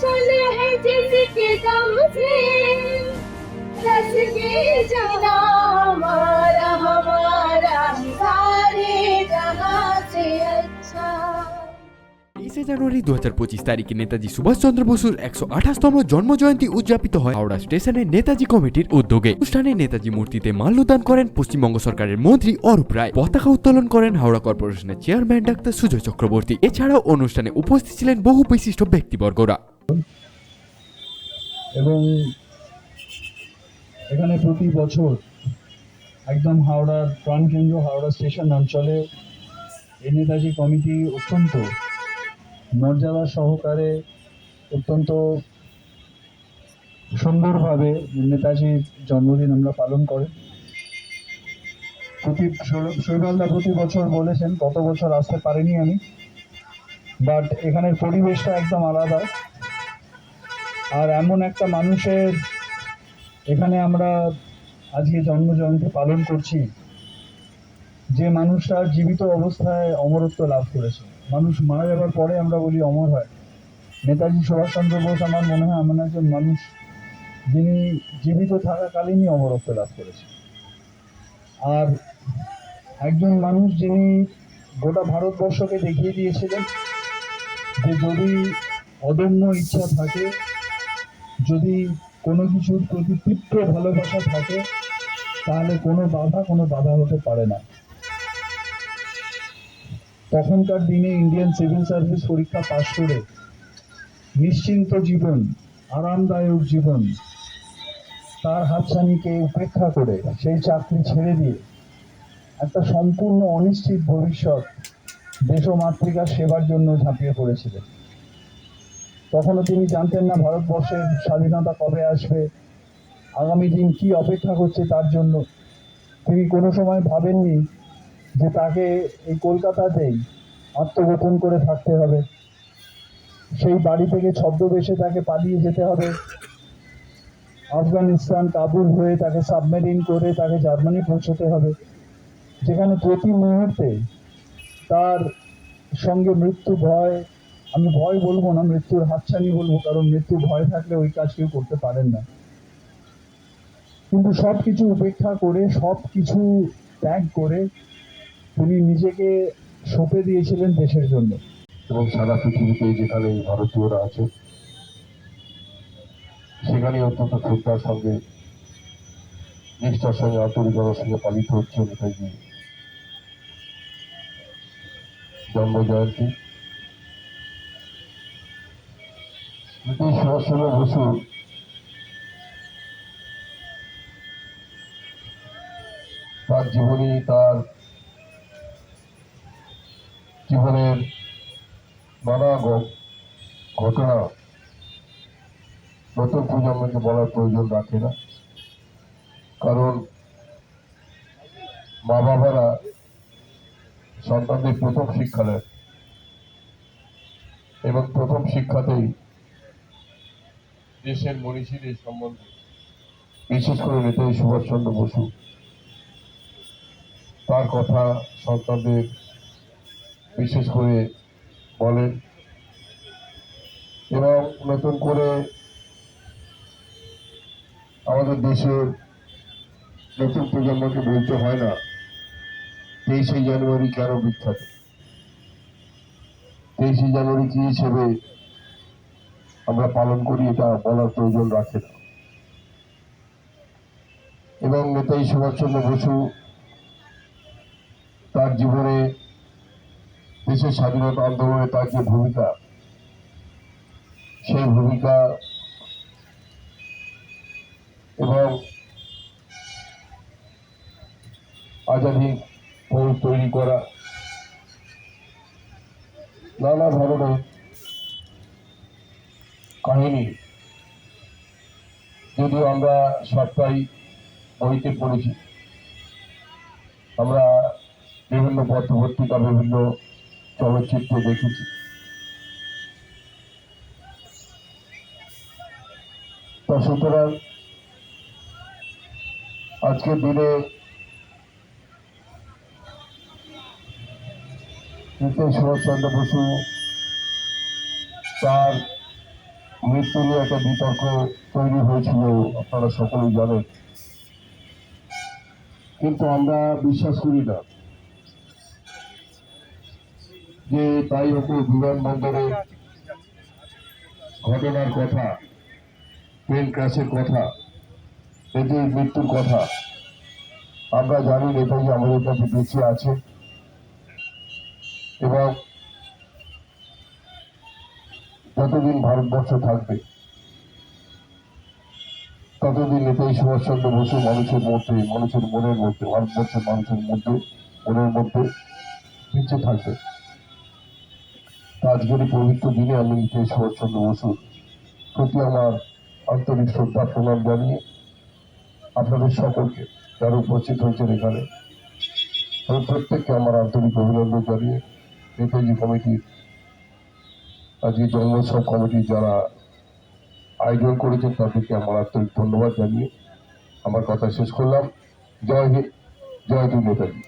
फूल सुल है जिसके दम से रस के जना हमारा हमारा सारे जहाँ से अच्छा তেইশে জানুয়ারি দু হাজার পঁচিশ তারিখে নেতাজি সুভাষচন্দ্র বসুর একশো আঠাশতম জন্ম জয়ন্তী উদযাপিত হয় হাওড়া স্টেশনে নেতাজি কমিটির উদ্যোগে অনুষ্ঠানে নেতাজি মূর্তিতে মাল্যদান করেন পশ্চিমবঙ্গ সরকারের মন্ত্রী অরূপ রায় পতাকা উত্তোলন করেন হাওড়া কর্পোরেশনের চেয়ারম্যান ডাক্তার সুজয় চক্রবর্তী এছাড়াও অনুষ্ঠানে উপস্থিত ছিলেন বহু বিশিষ্ট ব্যক্তিবর্গরা এবং এখানে প্রতি বছর একদম হাওড়ার প্রাণকেন্দ্র, হাওড়া স্টেশন অঞ্চলে এই নেতাজি কমিটি অত্যন্ত মর্যাদা সহকারে অত্যন্ত সুন্দরভাবে নেতাজির জন্মদিন আমরা পালন করি। প্রতি শৈবালদা প্রতি বছর বলেছেন গত বছর আসতে পারিনি আমি বাট এখানের পরিবেশটা একদম আলাদা। আর এমন একটা মানুষের এখানে আমরা আজকে জন্ম জয়ন্তী পালন করছি, যে মানুষটা জীবিত অবস্থায় অমরত্ব লাভ করেছে। মানুষ মারা যাবার পরে আমরা বলি অমর হয়। নেতাজি সুভাষচন্দ্র বোস আমার মনে হয় এমন একজন মানুষ যিনি জীবিত থাকাকালীনই অমরত্ব লাভ করেছে। আর একজন মানুষ যিনি গোটা ভারতবর্ষকে দেখিয়ে দিয়েছিলেন যে যদি অদম্য ইচ্ছা থাকে যদি কোনো কিছুর প্রতি তীব্র ভালোবাসা থাকে, তাহলে কোনো বাধা কোনো বাধা হতে পারে না। তখনকার দিনে ইন্ডিয়ান সিভিল সার্ভিস পরীক্ষা পাশ করে নিশ্চিন্ত জীবন, আরামদায়ক জীবন, তার হাতছানিকে উপেক্ষা করে সেই চাকরি ছেড়ে দিয়ে একটা সম্পূর্ণ অনিশ্চিত ভবিষ্যৎ দেশ ও মাতৃকার সেবার জন্য ঝাঁপিয়ে পড়েছিলেন। তখনও তিনি জানতেন না ভারতবর্ষের স্বাধীনতা কবে আসবে, আগামী দিন কি অপেক্ষা করছে তার জন্য। তিনি কোনো সময় ভাবেননি যে তাকে এই কলকাতাতেই আত্মগোপন করে থাকতে হবে। সেই বাড়ি থেকে ছদ্মবেশে তাকে পালিয়ে যেতে হবে। আফগানিস্তান কাবুল হয়ে তাকে সাবমেরিন করে তাকে জার্মানি পৌঁছতে হবে। যেখানে প্রতি মুহূর্তে তার সঙ্গে মৃত্যু ভয় আমি ভয় বলব না, মৃত্যুর হাতছানি বলব, কারণ মৃত্যু ভয় থাকলে ওই কাজ কেউ করতে পারেন না। কিন্তু সব কিছু উপেক্ষা করে সব কিছু ত্যাগ করে তিনি নিজেকে সঁপে দিয়েছিলেন দেশের জন্য। এবং সারা পৃথিবীতে যেখানে ভারতীয়রা আছে সেখানে অত্যন্ত শ্রদ্ধার সঙ্গে, নিষ্ঠার সঙ্গে আন্তরিকতার সঙ্গে পালিত হচ্ছে নেতাজি জন্ম জয়ন্তী। সুভাষচন্দ্র বসু তার জীবনী, তার জীবনের নানা ঘটনা নতুন প্রজন্মকে বলার প্রয়োজন রাখে না। কারণ মা বাবারা সন্তানদের প্রথম শিক্ষা দেয় এবং প্রথম শিক্ষাতেই দেশের মনীষীদের সম্বন্ধে। বিশেষ করে নেতাজি সুভাষচন্দ্র বসু। তার কথা সন্তানদের বিশেষ করে বলেন। এবং নতুন করে আমাদের দেশের নতুন প্রজন্মকে বলতে হয় না। তেইশে জানুয়ারি কেন বিখ্যাত? তেইশে জানুয়ারি কি হিসেবে আমরা পালন করি, এটা বলার প্রয়োজন রাখে না। এবং নেতাজি সুভাষচন্দ্র বসু তার জীবনে দেশের স্বাধীনতা আন্দোলনে তার যে ভূমিকা, সেই ভূমিকা এবং আজাদি ফৌজ তৈরি করা নানা ধরনের কাহিনী। যদিও আমরা সবটাই বইতে পড়েছি। আমরা বিভিন্ন পত্রপত্রিকা, বিভিন্ন চলচ্চিত্রে দেখেছি। তা সুতরাং আজকের দিনে সুভাষচন্দ্র বসু তার মৃত্যু নিয়ে একটা বিতর্ক তৈরি হয়েছিল, আপনারা সকলেই জানেন। কিন্তু আমরা বিশ্বাস করি না যে তাই হোক বিমানবন্দরে ঘটনার কথা প্লেন ক্র্যাশের কথা এদের মৃত্যুর কথা, আমরা জানি নেতাজি আমাদের কাছে বেঁচে আছে। এবং যতদিন ভারতবর্ষ থাকবে, ততদিন নেতাজি সুভাষচন্দ্র বসু মানুষের মধ্যে, মানুষের মনের মধ্যে, ভারতবর্ষের মানুষের মধ্যে, মনের মধ্যে বেঁচে থাকবে। আজকের পবিত্র দিনে আমি নেতাজি সুভাষচন্দ্র বসুর প্রতি আমার আন্তরিক শ্রদ্ধা, প্রণাম জানিয়ে আপনাদের সকলকে যারা উপস্থিত হয়েছেন এখানে প্রত্যেককে আমার আন্তরিক অভিনন্দন জানিয়ে নেতাজি কমিটির আজকে জন্মোৎসব কমিটি যারা আয়োজন করেছেন তাদেরকে আমার আন্তরিক ধন্যবাদ জানিয়ে আমার কথা শেষ করলাম। জয় হিন্দ জয় হিন্দ নেতাজি